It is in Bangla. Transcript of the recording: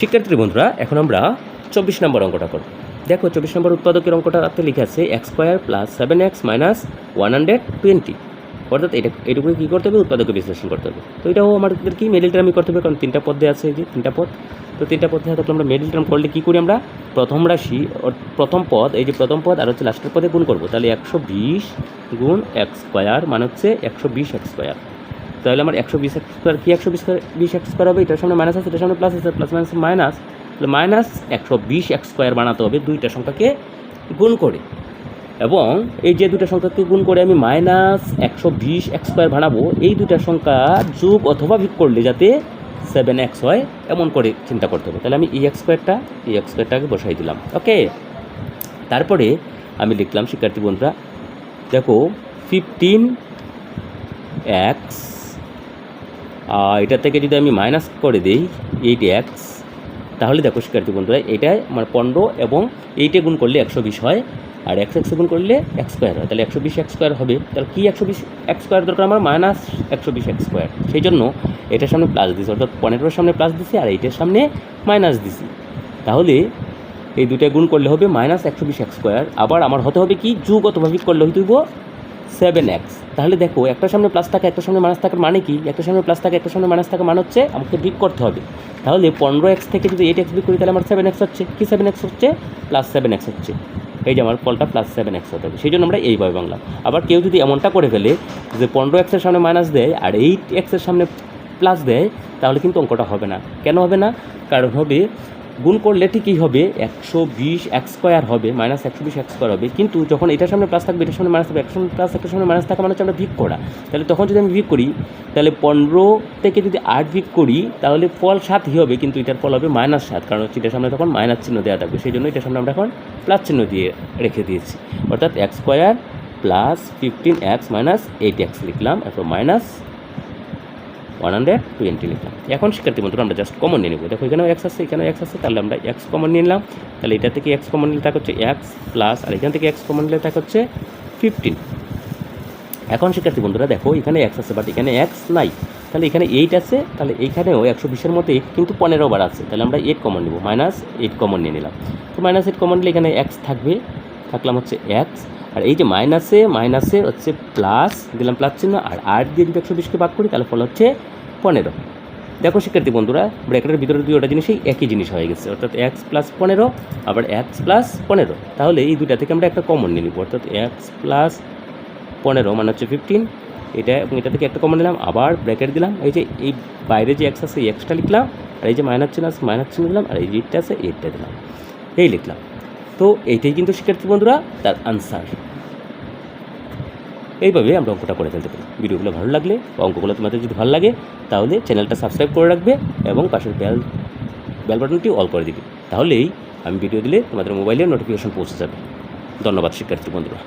শিক্ষার্থী বন্ধুরা, এখন আমরা চব্বিশ নম্বর অঙ্কটা করব। দেখো, চব্বিশ নম্বর উৎপাদকের অঙ্কটাতে লিখে আছে x square plus seven x minus one hundred twenty অর্থাৎ এটা এটুকু কী করতে হবে? উৎপাদকে বিশ্লেষণ করতে হবে। তো এটাও আমাদের কি মিডিল টার্মই করতে হবে, কারণ তিনটা পদ আছে যে, তিনটা পদ। তো তিনটা পদ থাকলে আমরা মিডিল টার্ম করলে কী করি আমরা? প্রথম রাশি প্রথম পদ, এই যে প্রথম পদ আর হচ্ছে লাস্টের পদে গুণ করব। তাহলে একশো বিশ গুণ এক্স স্কোয়ার মানে হচ্ছে একশো বিশ এক্স স্কোয়ার তাহলে আমার একশো বিশ এক্স স্কোয়ার, কি একশো বিশ বিশ এক্স স্কোয়ার হবে? এটার সামনে মাইনাস আছে, এটার সামনে প্লাস আছে প্লাস মাইনাস মাইনাস তাহলে মাইনাস একশো বিশ এক্স স্কোয়ার বানাতে হবে দুইটা সংখ্যাকে গুণ করে। এবং এই যে দুটা সংখ্যাকে গুণ করে আমি মাইনাস একশো বিশ এক্স স্কোয়ার বানাবো, এই দুটা সংখ্যা যোগ অথবা বিক করলে যাতে সেভেন এক্স হয়, এমন করে চিন্তা করতে হবে। তাহলে আমি ই এক্স স্কোয়ারটা, এই এক্স স্কোয়ারটাকে বসাই দিলাম। ওকে? তারপরে আমি লিখলাম, শিক্ষার্থী বন্ধুরা, দেখো ফিফটিন এক্স এটা থেকে যদি আমি মাইনাস করে দিই এইট এক্স তাহলে দেখো শিক্ষার্থী বন্ধুরা এটা আমার পনেরো এবং এইটে গুণ করলে একশো বিশ হয়। আর একশো একশো গুণ করলে এক স্কোয়ার হয়। তাহলে একশো বিশ এক স্কোয়ার হবে। তাহলে কী একশো বিশ এক স্কোয়ার দরকার আমার? মাইনাস একশো বিশ এক স্কোয়ার সেই জন্য এটার সামনে প্লাস দিছি, অর্থাৎ পনেরোর সামনে প্লাস দিছি আর এইটার সামনে মাইনাস দিছি। তাহলে এই দুটা গুণ করলে হবে মাইনাস একশো বিশ এক স্কোয়ার আবার আমার হতে হবে কি? যুগ অথবা করলে হইতে হইব সেভেন এক্স তাহলে দেখো, একটা সামনে প্লাস থাকে, একটা সামনে মাইনাস থাকার মানে কি? একটা সামনে প্লাস থাকে, একটা সামনে মাইনাস থাকার মানে হচ্ছে আমাকে বিক করতে হবে। তাহলে পনেরো এক্স থেকে যদি এইট এক্স বিক করি, তাহলে আমার সেভেন এক্স হচ্ছে। কি সেভেন এক্স হচ্ছে? প্লাস সেভেন এক্স হচ্ছে। এই যে আমার ফলটা প্লাস সেভেন এক্স হতে হবে। সেই জন্য আমরা এইভাবে বাংলাম আবার কেউ যদি এমনটা করে ফেলে যে পনেরো এক্সের সামনে মাইনাস দেয় আর এইট এক্সের সামনে প্লাস দেয়, তাহলে কিন্তু অঙ্কটা হবে না। কেন হবে না? কারণ হবে গুণ করলে ঠিকই হবে, একশো বিশ এক স্কোয়ার হবে মাইনাস একশো বিশ এক স্কোয়ার হবে। কিন্তু যখন এটার সামনে প্লাস থাকবে, এটার সামনে মাইনাস থাকবে, একশো প্লাস একটার সামনে মাইনাস থাকা মানে হচ্ছে আমরা ভিক করা। তাহলে তখন যদি আমি ভিক করি, তাহলে পনেরো থেকে যদি আট ভিক করি, তাহলে ফল সাতই হবে, কিন্তু এটার ফল হবে মাইনাস সাত, কারণ হচ্ছে এটার সামনে তখন মাইনাস চিহ্ন দেওয়া থাকবে। সেই জন্য এটার সামনে আমরা এখন প্লাস চিহ্ন দিয়ে রেখে দিয়েছি। অর্থাৎ x square plus fifteen x minus eight x লিখলাম, এরপর মাইনাস ওয়ান হান্ড্রেড টোয়েন্টি লিখলাম। এখন শিক্ষার্থী বন্ধুরা, আমরা জাস্ট কমন নিয়ে নেব। দেখো এখানেও এক্স আছে, এখানেও এক্স আছে, তাহলে আমরা এক্স কমন নিয়ে নিলাম। তাহলে এটা থেকে এক্স কমন নিলে থাকে হচ্ছে এক্স প্লাস আর এখান থেকে এক্স কমন নিলে থাকে হচ্ছে ফিফটিন এখন শিক্ষার্থী বন্ধুরা, দেখো এখানে এক্স আছে বাট এখানে এক্স নাই। তাহলে এখানে এইট আছে, তাহলে এইখানেও একশো বিশের মধ্যে কিন্তু পনেরো বার আছে। তাহলে আমরা এইট কমন নেব। মাইনাস এইট কমন নিয়ে নিলাম। তো মাইনাস এইট কমন নিলে এখানে এক্স থাকবে। থাকলাম হচ্ছে এক্স আর এই যে মাইনাসে মাইনাসে হচ্ছে প্লাস দিলাম প্লাস চিহ্ন, আর আট দিয়ে যদি একশো বিশকে বাদ করি, তাহলে ফল হচ্ছে পনেরো। দেখো শিক্ষার্থী বন্ধুরা ব্র্যাকেটের ভিতরে দুইটা জিনিসই একই জিনিস হয়ে গেছে, অর্থাৎ এক্স প্লাস পনেরো, আবার এক্স প্লাস পনেরো। তাহলে এই দুইটা থেকে আমরা একটা কমন নিয়ে নিব, অর্থাৎ এক্স প্লাস পনেরো মানে হচ্ছে ফিফটিন এটা এবং এটা থেকে একটা কমন নিলাম, আবার ব্র্যাকেট দিলাম, এই যে এই বাইরে যে এক্স আছে, এই এক্সটা লিখলাম, আর এই যে মাইনাস চিহ্ন আছে মাইনাস চিহ্ন দিলাম, আর এই যে এইটটা আছে এইটটা দিলাম। এই লিখলাম। তো এইটাই কিন্তু শিক্ষার্থী বন্ধুরা, তার আনসার এইভাবে আমরা অঙ্কটা করে ফেলতে পারি। ভিডিওগুলো ভালো লাগলে, অঙ্কগুলো তোমাদের যদি ভালো লাগে, তাহলে চ্যানেলটা সাবস্ক্রাইব করে রাখবে এবং পাশের বেল বেল বাটনটি অল করে দিবে। তাহলেই আমি ভিডিও দিলে তোমাদের মোবাইলে নোটিফিকেশন পৌঁছে যাবে। ধন্যবাদ শিক্ষার্থী বন্ধুরা।